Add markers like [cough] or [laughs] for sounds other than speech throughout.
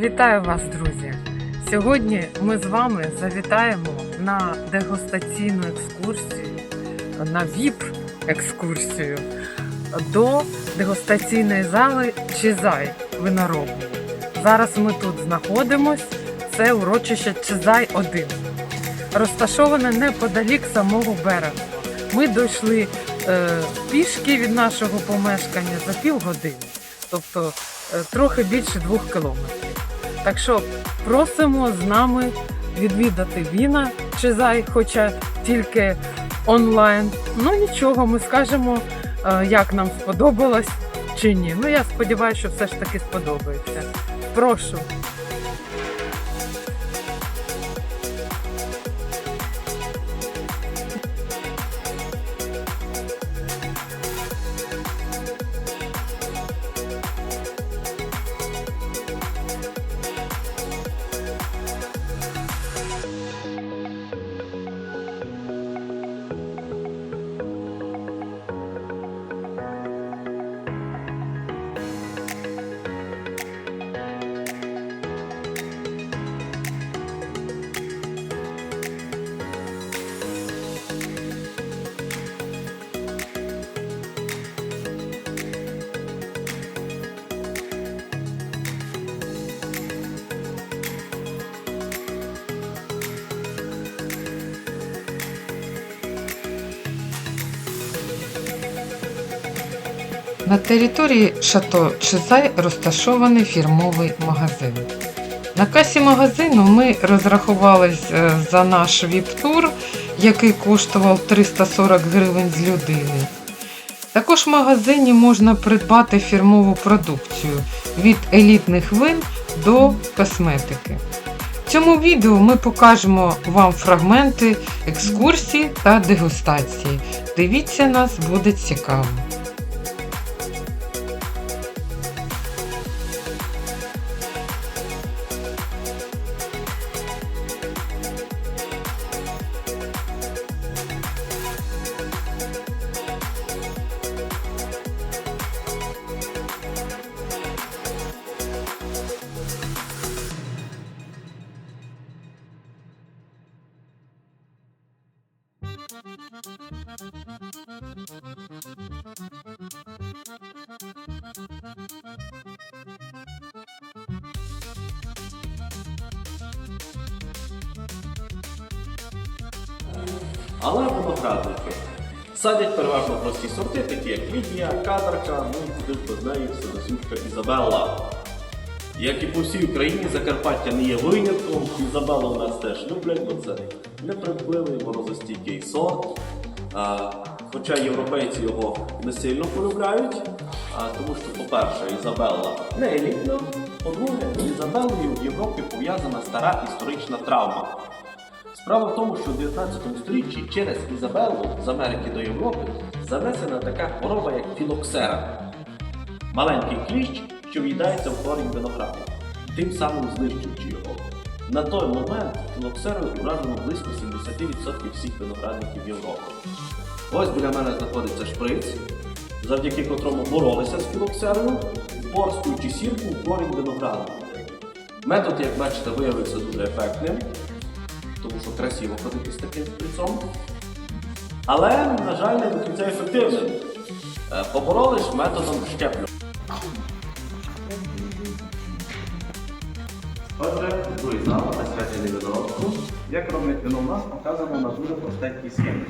Вітаю вас, друзі! Сьогодні ми з вами завітаємо на дегустаційну екскурсію, на ВІП-екскурсію до дегустаційної зали Чизай виноробу. Зараз ми тут знаходимось. Це урочище Чизай 1 розташоване неподалік самого берега. Ми дійшли е, пішки від нашого помешкання за півгодини, тобто е, трохи більше двох кілометрів. Так що просимо з нами відвідати Віна Чизай, хоча тільки онлайн. Ну нічого, ми скажемо, е, як нам сподобалось чи ні. Ну я сподіваюся, що все ж таки сподобається. Прошу. На території Шато Чизай розташований фірмовий магазин. На касі магазину ми розрахувались е, за наш віп-тур, який коштував 340 гривень з людини. Також в магазині можна придбати фірмову продукцію від елітних вин до косметики. В цьому відео ми покажемо вам фрагменти екскурсії та дегустації. Дивіться нас, буде цікаво. Але виноградники садять переважно прості сорти, такі як Лідія, Кадарка, ну і без неї Садосюшка Ізабелла. Як і по всій Україні, Закарпаття не є винятком. Ізабелла у нас теж люблять, бо це неприбилий морозостійкий сорт. А, хоча європейці його не сильно полюбляють, а, тому що, по-перше, Ізабелла не елітна, по-друге, Ізабеллою в Європі пов'язана стара історична травма. Справа в тому, що в 19 столітті через Ізабеллу з Америки до Європи занесена така хвороба, як філоксера. Маленький кліщ, що в'їдається в корінь винограду, тим самим знищуючи його. На той момент філоксерою уражено близько 70% всіх виноградників Європи. Ось біля мене знаходиться шприц, завдяки котрому боролися з філоксерою, впорскуючи сірку в корінь винограду. Метод, як бачите, виявився дуже ефектним тому що красиво ходити з таким шприцом. Але, на жаль, не до кінця ефективним. Е, Побороли ж методом щеплю. Отже, другий зал, присвячений виноробству. Як роблять вино в нас, показано на дуже простенькій схемі.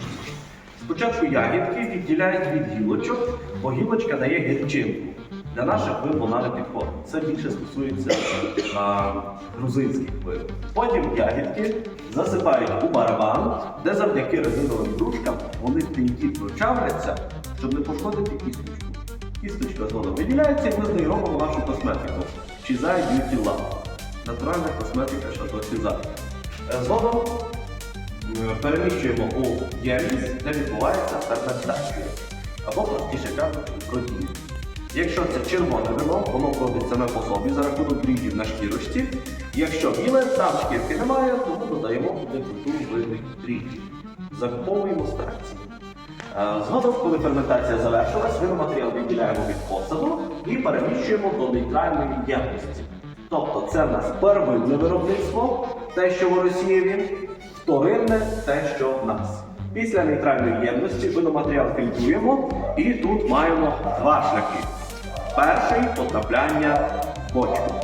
Спочатку ягідки відділяють від гілочок, бо гілочка дає гірчинку. Для наших вин вона не підходить. Це більше стосується а, грузинських вин. Потім ягідки засипають у барабан, де завдяки резиновим дружкам вони тендітно чавляться, щоб не пошкодити кісточку. Кісточка згодом виділяється і ми з нею робимо нашу косметику. Чізай Beauty Lab. Натуральна косметика Chateau Чізай. Е, Згодом е, переміщуємо у ємність, де відбувається ферментація. Або простіше кажучи, бродіння. Якщо це червоне вино, воно бродить саме по собі за рахунок дріжджів на шкірочці. Якщо біле, там шкірки немає, тому додаємо туди культуру винних дріжджів. Закуповуємо страції. Е, Згодом, коли ферментація завершилась, виноматеріал відділяємо від посаду і переміщуємо до нейтральної ємності. Тобто це в нас первинне виробництво, те, що в Росії він, вторинне те, що в нас. Після нейтральної ємності виноматеріал фільтруємо і тут маємо два шляхи. Перший потрапляння в бочку.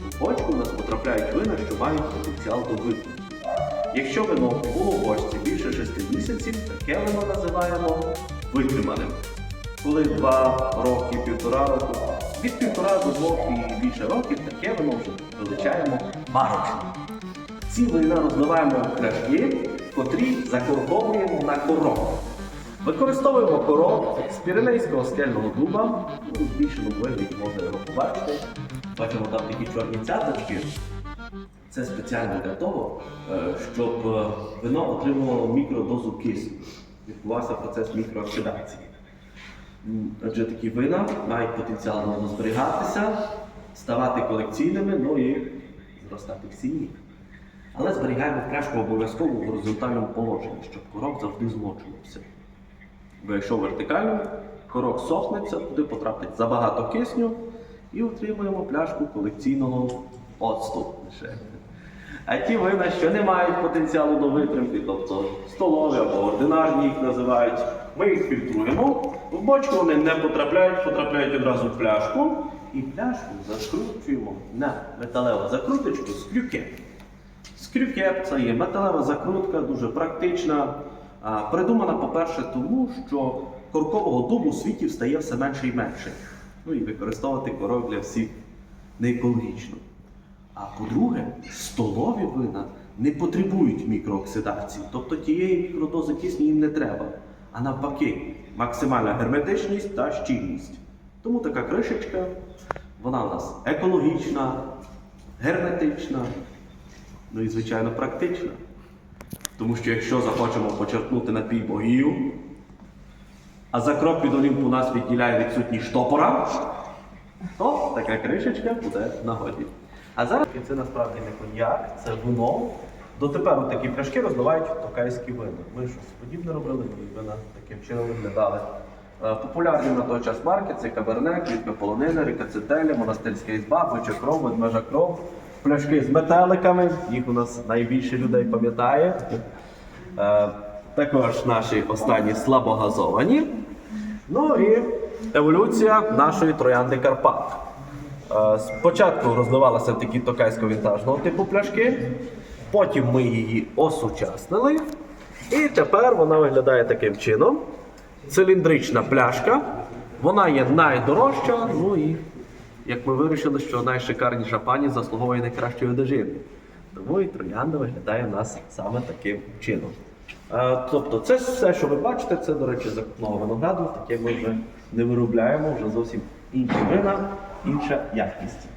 В бочку у нас потрапляють вина, що мають потенціал до випуску. Якщо вино було в бочці більше 6 місяців, таке вино називаємо витриманим. Коли 2 роки, півтора року, від півтора до двох і більше років таке вино вже величаємо барочним. Ці вина розливаємо в пляшки, котрі закорковуємо на корок. Використовуємо корок з піренейського скельного дуба, в збільшеному вигляді можна його побачити. Бачимо там такі чорні цяточки. Це спеціально для того, е, щоб е, вино отримувало мікродозу кисню. Відбувався процес мікрооксидації. Адже такі вина мають потенціал довго зберігатися, ставати колекційними, ну і зростати в ціні. Але зберігаємо пляшку обов'язково в горизонтальному положенні, щоб корок завжди змочувався. Якщо вертикально, корок сохнеться, туди потрапить забагато кисню і отримуємо пляшку колекційного оцту. А ті вина, що не мають потенціалу до витримки, тобто столові або ординарні їх називають, ми їх фільтруємо. В бочку вони не потрапляють, потрапляють одразу в пляшку. І пляшку закручуємо на металеву закруточку з крюке. Скрюкеп це є металева закрутка, дуже практична. Придумана, по-перше, тому що коркового дубу у світі стає все менше і менше. Ну і використовувати корок для всіх не екологічно. А по-друге, столові вина не потребують мікрооксидації, тобто тієї мікродози кисню їм не треба. А навпаки, максимальна герметичність та щільність. Тому така кришечка, вона у нас екологічна, герметична, ну і звичайно практична. Тому що якщо захочемо почерпнути напій богію, а за крок від Олімпу нас відділяє відсутність штопора, то така кришечка буде в нагоді. А зараз це насправді не коньяк, це вино. Дотепер такі пляшки розливають токайські вина. Ми щось подібне робили, і вина таким чином виглядали. Е, Популярні на той час марки це каберне, квітка полонина, ріка цителя, монастирська ізба, бича кров, ведмежа кров, пляшки з метеликами, їх у нас найбільше людей пам'ятає. Е, Також наші останні слабогазовані. Ну і еволюція нашої троянди Карпат. Е, Спочатку розливалися такі токайсько-вінтажного типу пляшки, потім ми її осучаснили. І тепер вона виглядає таким чином. Циліндрична пляшка. Вона є найдорожча, ну і як ми вирішили, що найшикарніша пані заслуговує найкращої одежини. Тому і троянда виглядає в нас саме таким чином. Е, Тобто, це все, що ви бачите, це, до речі, закупного винограду, таке ми вже не виробляємо, вже зовсім інші вина, інша якість.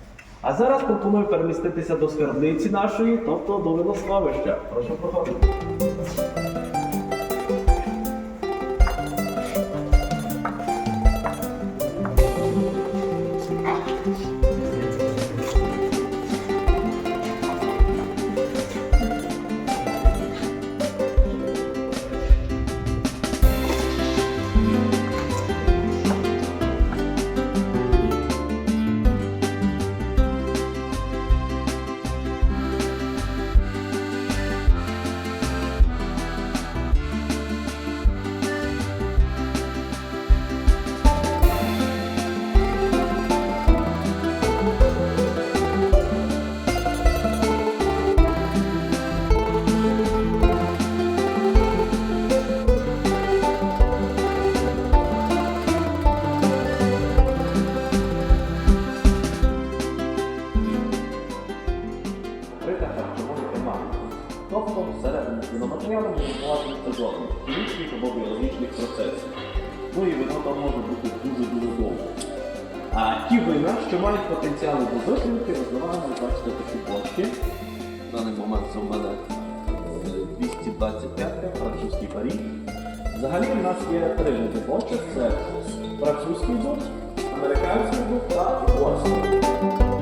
А зараз пропоную переміститися до скарбниці нашої, тобто до винословища. Прошу проходити. Може бувати хімічних або біологічних процесів. Ну і вино там може бути дуже-дуже довго. А ті вина, що мають потенціал до витримки, розливаємо, бачите, такі бочки. В даний момент це в мене е, 225 французький парі. Взагалі у нас є три види бочок. Це французький дуб, американський дуб та угорський.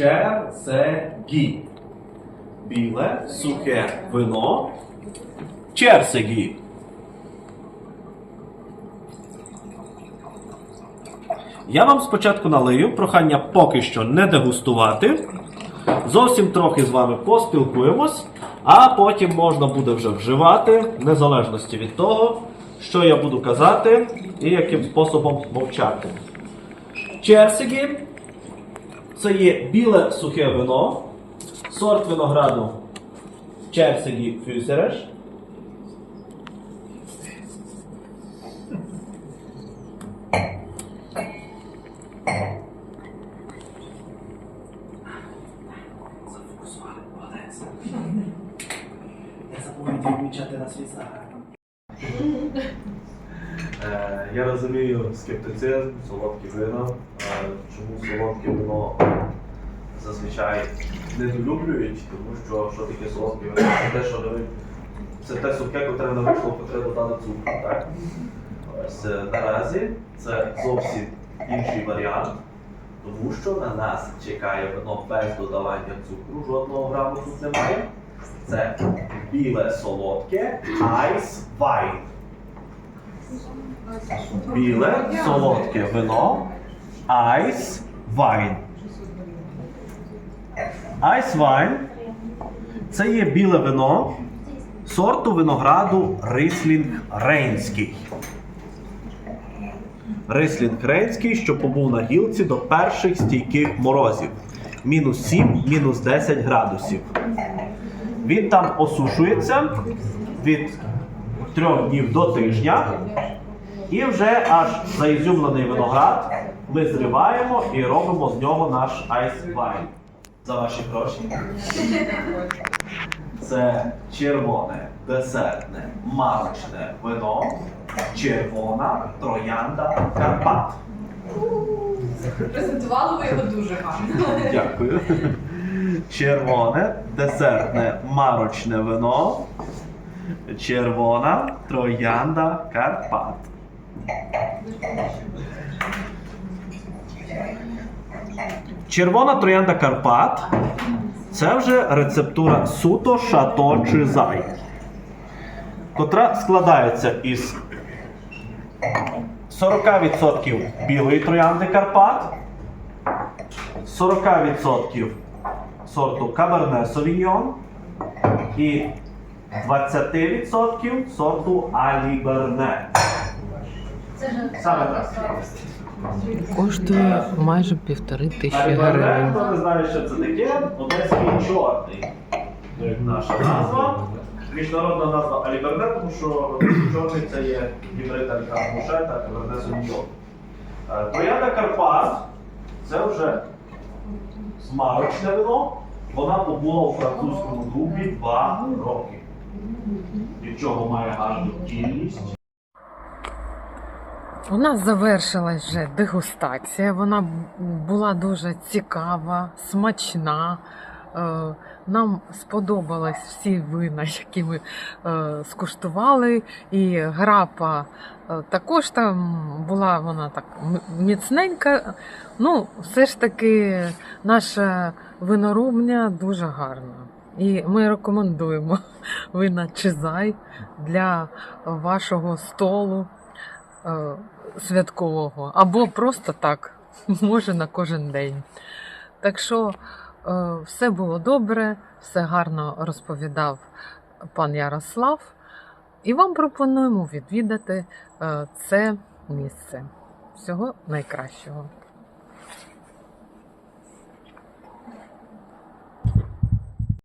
Черсегі. Біле сухе вино, черсегі. Я вам спочатку налию, прохання поки що не дегустувати. Зовсім трохи з вами поспілкуємось, а потім можна буде вже вживати, в незалежності від того, що я буду казати і яким способом мовчати. Черсигі це є біле сухе вино, сорт винограду Черсигі Фюсереш. Е, Я розумію скептицизм, солодкі вина. Чому солодке вино зазвичай недолюблюють, тому що що таке солодке вино? Це те, що дають- це те сухе, котре не вийшло, котре додали цукру. Так? Ось наразі це зовсім інший варіант, тому що на нас чекає вино без додавання цукру, жодного граму тут немає. Це біле солодке Ice Wine. Біле солодке вино Ice Wine. Ice Wine це є біле вино сорту винограду Рислінг Рейнський. Рислінг Рейнський, що побув на гілці до перших стійких морозів. Мінус 7, мінус 10 градусів. Він там осушується від 3 днів до тижня. І вже аж заізюмлений виноград ми зриваємо і робимо з нього наш айс вайн. За ваші гроші. Це червоне, десертне, марочне вино, червона троянда Карпат. Презентували ви його дуже гарно. Дякую. Червоне, десертне, марочне вино, червона троянда Карпат. Червона троянда Карпат це вже рецептура суто шато чи зай, котра складається із 40% білої троянди Карпат, 40% сорту Cabernet Sauvignon і 20% сорту Аліберне. Саме так. Коштує майже півтори тисячі гривень. хто не знає, що це таке, одеський чорний. Наша назва. Міжнародна назва Аліберне, тому що чорний це є гібрид Алька-Муше та Cabernet Sauvignon. Е, Троянда Карпат це вже смарочне вино. Вона побула у французькому клубі два роки. Від чого має гарну кільність. У нас завершилась вже дегустація. Вона була дуже цікава, смачна. Е, Нам сподобались всі вина, які ми е, скуштували. І грапа е, також там була вона так міцненька. Ну, все ж таки, наша виноробня дуже гарна. І ми рекомендуємо [laughs] вина Чизай для вашого столу святкового, або просто так, [laughs] може на кожен день. Так що е, все було добре, все гарно розповідав пан Ярослав. І вам пропонуємо відвідати е, це місце. Всього найкращого.